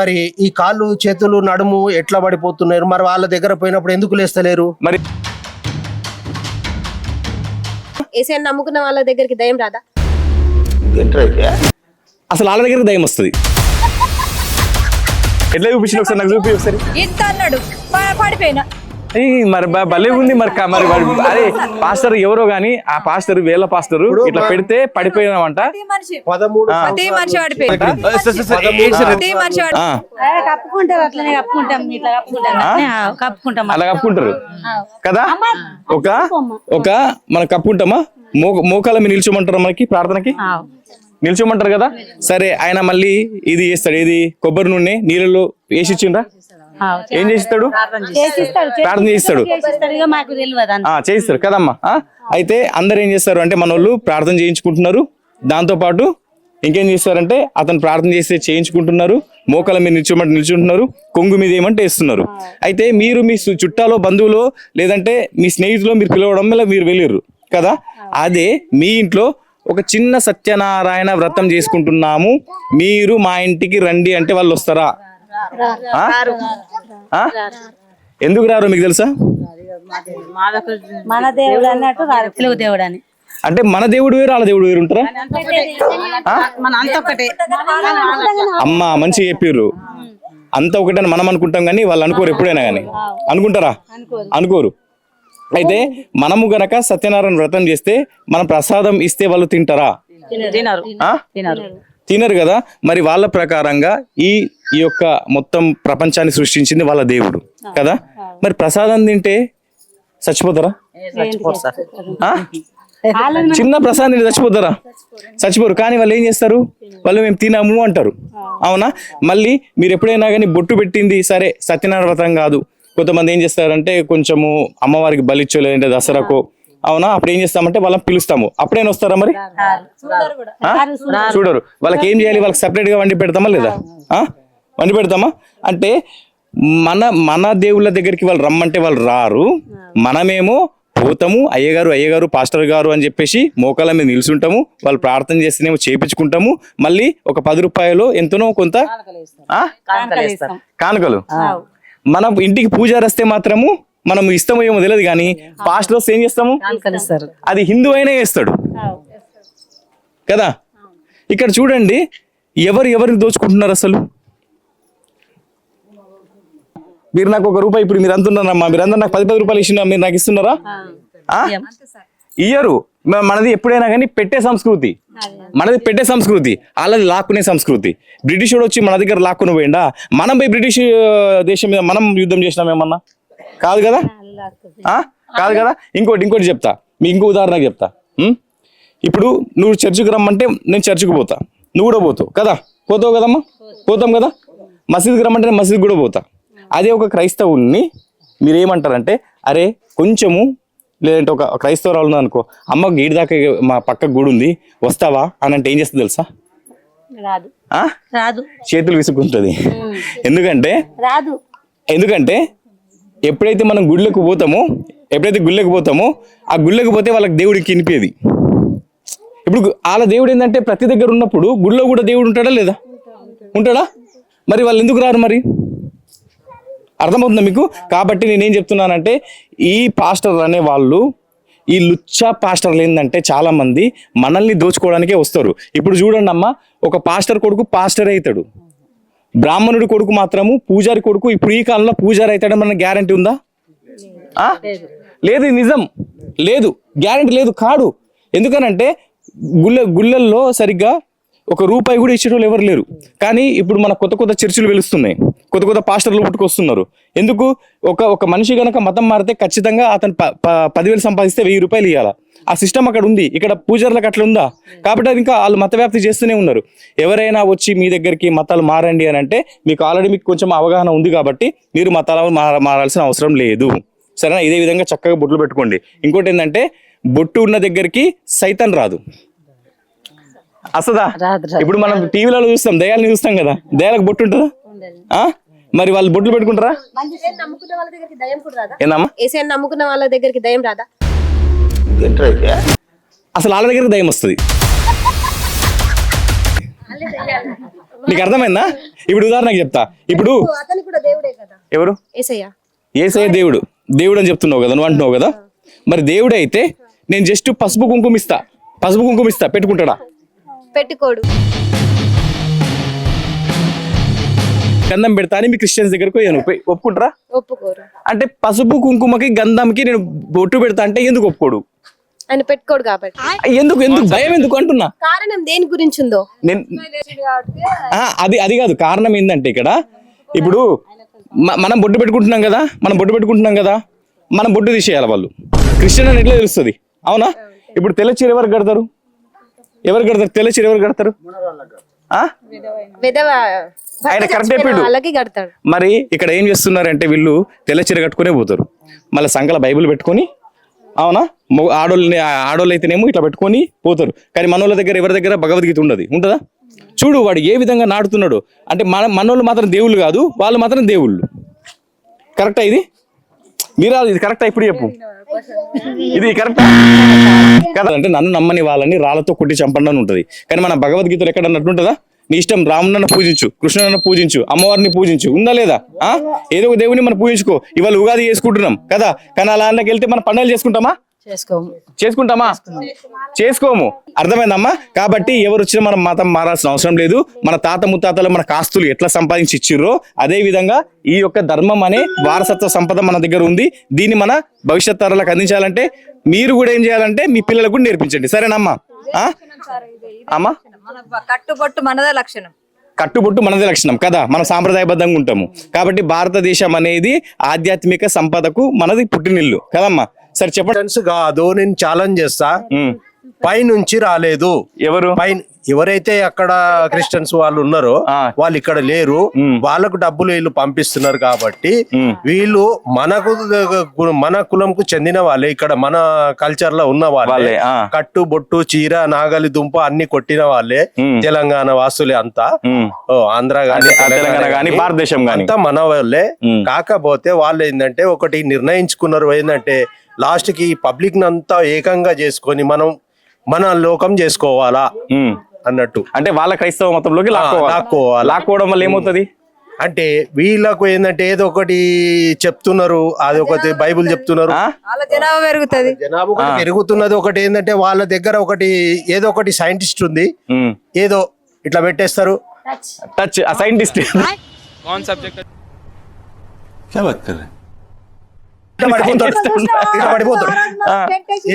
మరి ఈ కాళ్ళు చేతులు నడుము ఎట్లా పడిపోతున్నారు? మరి వాళ్ళ దగ్గర పోయినప్పుడు ఎందుకు లేస్తలేరు? మరి ఏసీని నమ్ముకున్న వాళ్ళ దగ్గరికి దయం రాదా? అసలు వాళ్ళ దగ్గర దయం వస్తుంది. ఎట్లా చూపించిన ఒకసారి? నాకు చూపి ఒకసారి. ఇంత అన్నాడు. ప- పడిపోయినా. మరి బ- భలే ఉంది మరి మరి వాడు- అరే పాస్టర్ ఎవరో గాని ఆ పాస్టర్ వేల పాస్టర్ ఇట్లా పెడితే పడిపోయినామంట. అలా కప్పుకుంటారు. కదా? ఒక ఒక మనం కప్పుకుంటామా? మో మోకాల మీద నిల్చోమంటారా మనకి ప్రార్థనకి. నిల్చోమంటారు కదా? సరే ఆయన మళ్ళీ ఇది చేస్తాడు. ఇది కొబ్బరి నూనె నీళ్ళలో వేసి ఇచ్చిండ్రా? ఏం చేస్తాడు. ప్రార్థన చేస్తాడు. చేయిస్తారు కదమ్మా? అయితే అందరు ఏం చేస్తారు అంటే మన వాళ్ళు ప్రార్థన చేయించుకుంటున్నారు. దాంతో పాటు ఇంకేం చేస్తారంటే అతను ప్రార్థన చేస్తే చేయించుకుంటున్నారు. మోకాల మీద నిల్చోమంటే నిల్చుంటున్నారు. కొంగు మీద ఏమంటే వేస్తున్నారు. అయితే మీరు మీ చుట్టాలో బంధువులో లేదంటే మీ స్నేహితులు మీరు పిలవడం వల్ల మీరు వెళ్ళిర్రు కదా? అదే మీ ఇంట్లో ఒక చిన్న సత్యనారాయణ వ్రతం చేసుకుంటున్నాము. మీరు మా ఇంటికి రండి అంటే వాళ్ళు వస్తారా? ఎందుకు రారు మీకు తెలుసా? మన దేవుడు అన్నట్టు తెలుగు దేవుడు అని అంటే మన దేవుడు వేరు వాళ్ళ దేవుడు వేరు ఉంటారా? మన అంత ఒకటే అమ్మ మంచిగా చెప్పారు అంత ఒకటని మనం అనుకుంటాం కానీ వాళ్ళు అనుకోరు ఎప్పుడైనా కానీ. అనుకుంటారా? అనుకోరు. అయితే మనము గనక సత్యనారాయణ వ్రతం చేస్తే మనం ప్రసాదం ఇస్తే వాళ్ళు తింటారా? తినరు. ఆ? తినరు కదా మరి వాళ్ళ ప్రకారంగా ఈ ఈ యొక్క మొత్తం ప్రపంచాన్ని సృష్టించింది వాళ్ళ దేవుడు కదా? మరి ప్రసాదం తింటే చచ్చిపోతారా? చిన్న ప్రసాదం తింటే చచ్చిపోతారా? చచ్చిపోరు. కానీ వాళ్ళు ఏం చేస్తారు? వాళ్ళు మేము తినము అంటారు. అవునా. మళ్ళీ మీరు ఎప్పుడైనా కానీ బొట్టు పెట్టింది సరే సత్యనారాయణ వ్రతం కాదు. కొంతమంది ఏం చేస్తారంటే కొంచెము అమ్మవారికి బలిచ్చో లేదంటే దసరాకో అవునా? అప్పుడు ఏం చేస్తామంటే వాళ్ళని పిలుస్తాము. అప్పుడైనా వస్తారా మరి? చూడరు వాళ్ళకి ఏం చేయాలి? వాళ్ళకి సపరేట్గా వండి పెడతామా లేదా? ఆ? వండి పెడతామా? అంటే మన మన దేవుళ్ళ దగ్గరికి వాళ్ళు రమ్మంటే వాళ్ళు రారు. మనమేమో పోతాము అయ్యగారు అయ్యగారు పాస్టర్ గారు అని చెప్పేసి మోకాల మీద నిల్చుంటాము. వాళ్ళు ప్రార్థన చేస్తేనేమో చేపించుకుంటాము. మళ్ళీ ఒక పది రూపాయలు ఎంతనో కొంత ఆ? కానుకలు మన ఇంటికి పూజారి వస్తే మాత్రము మనం ఇస్తామో ఏమో తెలియదు కానీ పాస్టర్ వస్తే ఏం చేస్తాము? అది హిందూ అయినా చేస్తాడు. కదా? ఇక్కడ చూడండి ఎవరు ఎవరిని దోచుకుంటున్నారు అసలు? మీరు నాకు ఒక రూపాయి ఇప్పుడు మీరు అంటున్నారమ్మా. మీరు అందరు నాకు పది పది రూపాయలు ఇచ్చిన మీరు నాకు ఇస్తున్నారా? ఆ? ఇయ్యరు. మనది ఎప్పుడైనా కానీ పెట్టే సంస్కృతి. మనది పెట్టే సంస్కృతి. వాళ్ళది లాక్కునే సంస్కృతి. బ్రిటిష్ వచ్చి మన దగ్గర లాక్కుని పోయిండా? మనం పోయి బ్రిటిష్ దేశం మీద మనం యుద్ధం చేసినాం ఏమన్నా కాదు కదా? ఆ? కాదు కదా? ఇంకోటి ఇంకోటి చెప్తా. మీ ఇంకో ఉదాహరణ చెప్తా? ఇప్పుడు నువ్వు చర్చికి రమ్మంటే నేను చర్చికి పోతా. నువ్వు కూడా పోతావు కదా? పోతావు కదమ్మా? పోతాం కదా? మసీద్కి రమ్మంటే నేను మసీద్ కూడా పోతా. అదే ఒక క్రైస్తవుని మీరు ఏమంటారంటే అరే కొంచెము లేదంటే ఒక క్రైస్తవరాలు అనుకో అమ్మ గీడి దాకా మా పక్క గుడి ఉంది వస్తావా? అని అంటే ఏం చేస్తుంది తెలుసా? రాదు. చేతులు విసుకుంటుంది ఎందుకంటే? రాదు. ఎందుకంటే? ఎప్పుడైతే మనం గుళ్ళకు పోతామో ఎప్పుడైతే గుళ్ళకు పోతామో ఆ గుళ్ళకు పోతే వాళ్ళకి దేవుడికి వినిపేది. ఇప్పుడు వాళ్ళ దేవుడు ఏంటంటే ప్రతి దగ్గర ఉన్నప్పుడు గుళ్ళో కూడా దేవుడు ఉంటాడా లేదా? ఉంటాడా? మరి వాళ్ళు ఎందుకు రారు మరి? అర్థమవుతుందా మీకు? కాబట్టి నేనేం చెప్తున్నానంటే ఈ పాస్టర్ అనే వాళ్ళు ఈ లుచ్చా పాస్టర్లు ఏంటంటే చాలామంది మనల్ని దోచుకోవడానికే వస్తారు. ఇప్పుడు చూడండి అమ్మా ఒక పాస్టర్ కొడుకు పాస్టర్ అవుతాడు. బ్రాహ్మణుడి కొడుకు మాత్రము పూజారి కొడుకు ఇప్పుడు ఈ కాలంలో పూజారి అవుతాడని మన గ్యారంటీ ఉందా? లేదు నిజం. లేదు గ్యారంటీ లేదు కాడు. ఎందుకనంటే గుళ్ళ గుళ్ళల్లో సరిగ్గా ఒక రూపాయి కూడా ఇచ్చేటోళ్ళు ఎవరు లేరు. కానీ ఇప్పుడు మన కొత్త కొత్త చర్చిలు వెలుస్తున్నాయి. కొత్త కొత్త పాస్టర్లు పుట్టుకొస్తున్నారు ఎందుకు? ఒక ఒక మనిషి గనక మతం మారితే ఖచ్చితంగా అతను ప- పదివేలు సంపాదిస్తే వెయ్యి రూపాయలు ఇవ్వాలా ఆ సిస్టమ్ అక్కడ ఉంది. ఇక్కడ పూజారులకు అట్లా ఉందా? కాబట్టి అది ఇంకా వాళ్ళు మత వ్యాప్తి చేస్తూనే ఉన్నారు. ఎవరైనా వచ్చి మీ దగ్గరికి మతాలు మారండి అని అంటే మీకు ఆల్రెడీ మీకు కొంచెం అవగాహన ఉంది కాబట్టి మీరు మతాలు మార- మారాల్సిన అవసరం లేదు. సరేనా? ఇదే విధంగా చక్కగా బొట్లు పెట్టుకోండి. ఇంకోటి ఏంటంటే బొట్టు ఉన్న దగ్గరికి సైతం రాదు. అసదా. ఇప్పుడు మనం టీవీలలో చూస్తాం దయాలని చూస్తాం కదా. దయాలకు బొట్టు ఉంటుందా? ఆ? మరి వాళ్ళు బొట్లు పెట్టుకుంటారా? నమ్ముకున్న వాళ్ళ దగ్గరికి దయం రాదా? నమ్ముకున్న వాళ్ళ దగ్గరికి దయం రాదా? అసలు వాళ్ళ దగ్గర దయం వస్తుంది. నీకు అర్థమైందా? ఇప్పుడు ఉదాహరణకు చెప్తా. ఇప్పుడు అతను కూడా దేవుడే కదా. ఎవరు? ఏసయ్య. ఏసే దేవుడు. దేవుడు అని చెప్తున్నావు కదా నువ్వు అంటున్నావు కదా. మరి దేవుడే అయితే నేను జస్ట్ పసుపు కుంకుమ ఇస్తా పసుపు కుంకుమ ఇస్తా పెట్టుకుంటాడా? పెట్టుకోడు. గంధం పెడతా అని మీ క్రిస్టియన్స్ దగ్గరకు పోయి ఒప్పుకుంటారా? ఒప్పుకోరు. అంటే పసుపు కుంకుమకి గంధంకి నేను బొట్టు పెడతా అంటే ఎందుకు ఒప్పుకోడు? ఆయన పెట్టుకోడు కాబట్టి. ఎందుకు ఎందుకు? భయం ఎందుకు అంటున్నా? కారణం దేని గురించి ఉందో నేను ఆ, అది అది కాదు. కారణం ఏంటంటే ఇక్కడ ఇప్పుడు మ- మనం బొట్టు పెట్టుకుంటున్నాం కదా మనం బొట్టు పెట్టుకుంటున్నాం కదా మనం బొట్టు తీసేయాలి వాళ్ళు. క్రిస్టియన్ అని ఎట్లా తెలుస్తుంది? అవునా? ఇప్పుడు తెల్ల చీర ఎవరు కడతారు? ఎవరు కడతారు? తెల్ల చీర ఎవరు కడతారు? ఆయన కరెక్ట్ చెప్పిండు. మరి ఇక్కడ ఏం చేస్తున్నారంటే వీళ్ళు తెల్ల చీర కట్టుకునే పోతారు. మళ్ళీ సంకల బైబిల్ పెట్టుకొని అవునా? ఆడోళ్ళని ఆడోళ్ళు అయితేనేమో ఇట్లా పెట్టుకొని పోతారు. కానీ మనోళ్ళ దగ్గర ఎవరి దగ్గర భగవద్గీత ఉండదు. ఉంటుందా? చూడు వాడు ఏ విధంగా నాడుతున్నాడు. అంటే మన మనోళ్ళు మాత్రం దేవుళ్ళు కాదు వాళ్ళు మాత్రం దేవుళ్ళు. కరెక్టా ఇది? మీరా ఇది కరెక్టా? ఇప్పుడు చెప్పు. ఇది కరెక్ట్ కదా? అంటే నన్ను నమ్మని వాళ్ళని రాళ్ళతో కొట్టి చంపండి అని ఉంటుంది. కానీ మన భగవద్గీతలో ఎక్కడ అన్నట్టుంటుందా నీ ఇష్టం రామునన్న పూజించు కృష్ణునన్న పూజించు అమ్మవారిని పూజించు. ఉందా లేదా? ఆ? ఏదో ఒక దేవుని మనం పూజించుకో. ఇవాళ ఉగాది చేసుకుంటున్నాం కదా? కానీ అలా అన్నకి వెళ్తే మన పండుగలు చేసుకుంటామా? చేసుకోము. చేసుకుంటామా? చేసుకోము. అర్థమైందమ్మా? కాబట్టి ఎవరు వచ్చినా మనం మతం మారాల్సిన అవసరం లేదు. మన తాత ముత్తాతలు మన కాస్తులు ఎట్లా సంపాదించి ఇచ్చిర్రో అదే విధంగా ఈ యొక్క ధర్మం అనే వారసత్వ సంపద మన దగ్గర ఉంది. దీన్ని మన భవిష్యత్ తరాలకు అందించాలంటే మీరు కూడా ఏం చేయాలంటే మీ పిల్లలకు కూడా నేర్పించండి. సరేనమ్మా? అమ్మా? మన కట్టుబొట్టు మనదే లక్షణం. కట్టుబొట్టు మనదే లక్షణం. కదా? మనం సాంప్రదాయబద్ధంగా ఉంటాము. కాబట్టి భారతదేశం అనేది ఆధ్యాత్మిక సంపదకు మనది పుట్టినిల్లు. కదమ్మా? సరే చెప్పండి కాదు నేను ఛాలెంజ్ చేస్తా. పైనుంచి రాలేదు. ఎవరు? పైన ఎవరైతే అక్కడ క్రిస్టియన్స్ వాళ్ళు ఉన్నారో. వాళ్ళు ఇక్కడ లేరు. వాళ్ళకు డబ్బులు వీళ్ళు పంపిస్తున్నారు కాబట్టి వీళ్ళు మనకు మన కులంకు చెందిన వాళ్ళే. ఇక్కడ మన కల్చర్లో ఉన్న వాళ్ళే. కట్టు బొట్టు చీర నాగలి దుంప అన్ని కొట్టిన వాళ్ళే. తెలంగాణ వాసులే అంతా. ఆంధ్ర గాని తెలంగాణ గాని, భారతదేశం గాని. అంతా మన వాళ్ళే. కాకపోతే వాళ్ళు ఏంటంటే ఒకటి నిర్ణయించుకున్నారు. ఏంటంటే లాస్ట్కి పబ్లిక్ అంతా ఏకంగా చేసుకొని మనం మన లోకం చేసుకోవాలా అన్నట్టు. అంటే వాళ్ళ క్రైస్తవ మతంలోకి లాక్కోవాలి? లాక్కోవడం వల్ల ఏమవుతుంది? అంటే వీళ్ళకు ఏంటంటే ఏదో ఒకటి చెప్తున్నారు అది ఒకటి బైబుల్ చెప్తున్నారు. జనాభా పెరుగుతుంది. జనాభా పెరుగుతున్నది ఒకటి ఏంటంటే వాళ్ళ దగ్గర ఒకటి ఏదో ఒకటి సైంటిస్ట్ ఉంది. ఏదో ఇట్లా పెట్టేస్తారు. Touch scientist. సబ్జెక్ట్ పడిపోతాడు.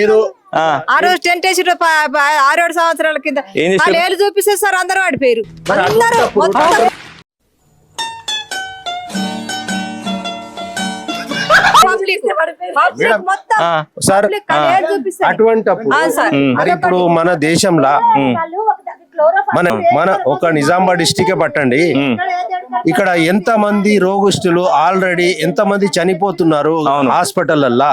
ఏదో ఆ. రోజు టెంట్ వేసి ఆరు ఏడు సంవత్సరాల కింద? వాళ్ళు ఏళ్ళు చూపిస్తే సార్ అందరూ public మొత్తం సార్. అటువంటి ఇప్పుడు మన దేశంలో మన మన ఒక నిజామాబాద్ డిస్టిక్ పట్టండి. ఇక్కడ ఎంత మంది రోగుస్తులు ఆల్రెడీ ఎంత మంది చనిపోతున్నారు హాస్పిటల్లల్లా?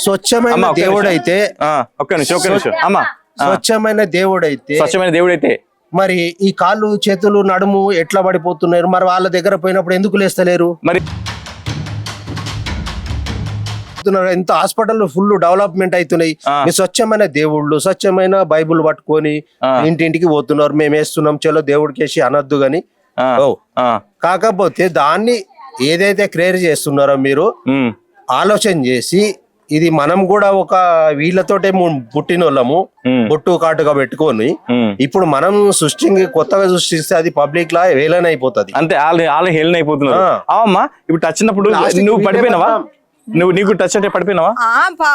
స్వచ్ఛమైన దేవుడైతే ఆ, ఒక్క నిమిషం ఒక్క నిమిషం. అమ్మా ఆ, స్వచ్ఛమైన దేవుడైతే స్వచ్ఛమైన దేవుడైతే. మరి ఈ కాళ్ళు చేతులు నడుము ఎట్లా పడిపోతున్నారు? మరి వాళ్ళ దగ్గర పోయినప్పుడు ఎందుకు లేస్తలేరు? మరి చెప్తున్నారు. ఎంత హాస్పిటల్ ఫుల్ డెవలప్మెంట్ అవుతున్నాయి మీ స్వచ్ఛమైన దేవుళ్ళు స్వచ్ఛమైన బైబుల్ పట్టుకొని ఇంటింటికి పోతున్నారు. మేము వేస్తున్నాం. చలో దేవుడికి వేసి అనొద్దు గాని. కాకపోతే దాన్ని ఏదైతే క్లియర్ చేస్తున్నారో మీరు ఆలోచన చేసి ఇది మనం కూడా ఒక వీళ్ళతోటే పుట్టిన వాళ్ళము బొట్టు కాటుగా పెట్టుకొని. ఇప్పుడు మనం సృష్టి కొత్తగా సృష్టిస్తే అది పబ్లిక్ లా వేలన అయిపోతుంది. అంతే. వాళ్ళ వాళ్ళ హెల్న్ అయిపోతున్నారు. అవమ్మా ఇప్పుడు టచ్ అన్నప్పుడు Last కి నువ్వు పడిపోయినావా. నువ్వు నీకు టచ్ అంటే పడిపోయినావా?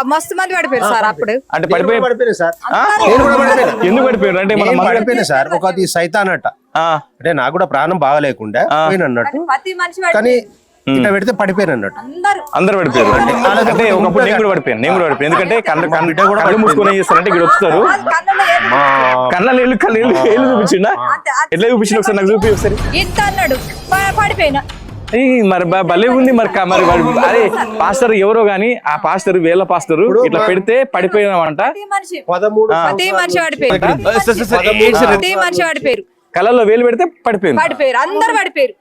మస్తు మంది పడిపోయారు సార్ అప్పుడు. అంటే పడిపోయి పడిపోయినా సార్. ఆ? నేను కూడా పడిపోయినా. ఎందుకు పడిపోయారు అంటే మన నేను మన- పడిపోయినా సార్. ఒకటి సైతాన్ అట ఆ, అంటే నాకు కూడా ప్రాణం బాగలేకుండా పోయిన అన్నట్టు. కానీ ఇట్లా పెడితే పడిపోయిన అన్నట్టు. అందరూ అందరు పడిపోయారు అంటే ఒకప్పుడు నేను కూడా పడిపోయాను. నేను కూడా పడిపోయాను. ఎందుకంటే కళ్ళు కళ్ళు కూడా కళ్ళు మూసుకొని ఏం చేస్తారంటే ఇక్కడ వస్తారు కళ్ళ కళ్ళు ఏళ్ళు ఏళ్ళు చూపించిండా? ఎట్లా చూపించిన ఒకసారి నాకు చూపి ఒకసారి. ఇంత అన్నాడు. ప- పడిపోయినా. మరి భలే ఉంది మరి మరి వాడు- అరే పాస్టర్ ఎవరో గాని ఆ పాస్టర్ వేల పాస్టర్ ఇట్లా పెడితే పడిపోయినామంట పడిపోయారు కళ్ళలో వేలు పెడితే పడిపోయింది. పడిపోయారు అందరు పడిపోయారు.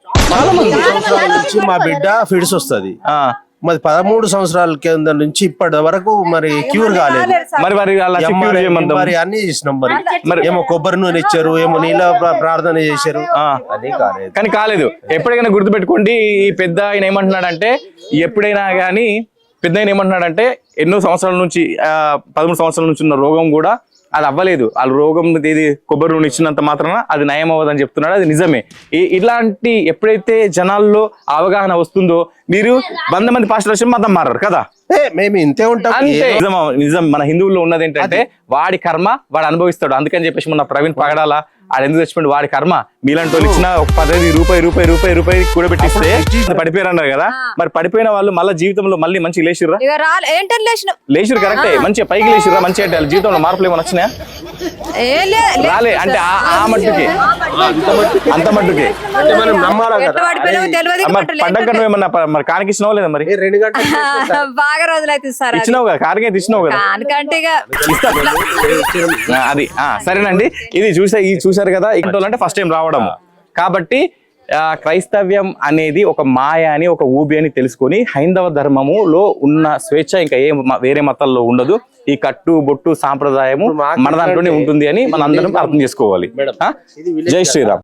మా బిడ్డ ఫిడ్స్ వస్తది. ఆ, మరి పదమూడు సంవత్సరాల కింద నుంచి ఇప్పటి వరకు మరి క్యూర్ కాలేదు. మరి మరి మరి అన్ని చేసినాం మరి. మరి- ఏమో కొబ్బరి నూనె ఇచ్చారు ఏమో నీళ్ళ ప్ర- ప్రార్థన చేశారు. అది కాలేదు. కానీ కాలేదు. ఎప్పటికైనా గుర్తుపెట్టుకోండి ఈ పెద్ద ఆయన ఏమంటున్నాడంటే ఎప్పుడైనా కానీ పెద్ద ఆయన ఏమంటున్నాడంటే ఎన్నో సంవత్సరాల నుంచి పదమూడు సంవత్సరాల నుంచి ఉన్న రోగం కూడా అది అవ్వలేదు. వాళ్ళ రోగం ఇది కొబ్బరి నూనె ఇచ్చినంత మాత్రాన అది నయం అవ్వదని చెప్తున్నాడు. అది నిజమే. ఈ ఇలాంటి ఎప్పుడైతే జనాల్లో అవగాహన వస్తుందో మీరు వంద మంది పాస్టర్ వచ్చి మతం మారారు కదా? మేము ఇంతే ఉంటాం. అంతే. ఏదో- నిజం నిజం. మన హిందువుల్లో ఉన్నది ఏంటంటే వాడి కర్మ వాడు అనుభవిస్తాడు. అందుకని చెప్పేసి మొన్న ప్రవీణ్ పగడాల ఆడు ఎందుకు చచ్చిపోయింది వాడి కర్మ. మీలాంటి వాళ్ళు ఇచ్చిన ఒక పదవి రూపాయి రూపాయి రూపాయి రూపాయి కూడబెట్టిస్తే పడిపోయారు అన్నారు కదా? మరి పడిపోయిన వాళ్ళు మళ్ళీ జీవితంలో మళ్ళీ మంచి లేచిర్రా? లేచిరు కరెక్టే మంచిగా పైకి లేచిర్రా? మంచిగా జీవితంలో మార్పులు ఏమైనా వచ్చినాయా? రాలే అంటే ఆ- ఆ మట్టుకే. అంత మట్టుకే. పండగ నువ్వు ఏమన్నా మరి కానికి ఇచ్చినావు లేదా మరి? ఏ, రెండు గంటలు బాగా రోజులైతే సార్ అది. ఇచ్చినావు కదా? కానికి అయితే ఇచ్చినావు కదా ఆ, అది ఆ, సరేనండి. ఇది చూసా ఇది చూసారు కదా? ఇక్కడ అంటే ఫస్ట్ టైం రావడం కాబట్టి క్రైస్తవ్యం అనేది ఒక మాయ అని ఒక ఊబి అని తెలుసుకొని హైందవ ధర్మములో ఉన్న స్వేచ్ఛ ఇంకా ఏ వేరే మతాల్లో ఉండదు. ఈ కట్టు బొట్టు సాంప్రదాయము మన దాంట్లోనే ఉంటుంది అని మన అందరం అర్థం చేసుకోవాలి? జై శ్రీరామ్.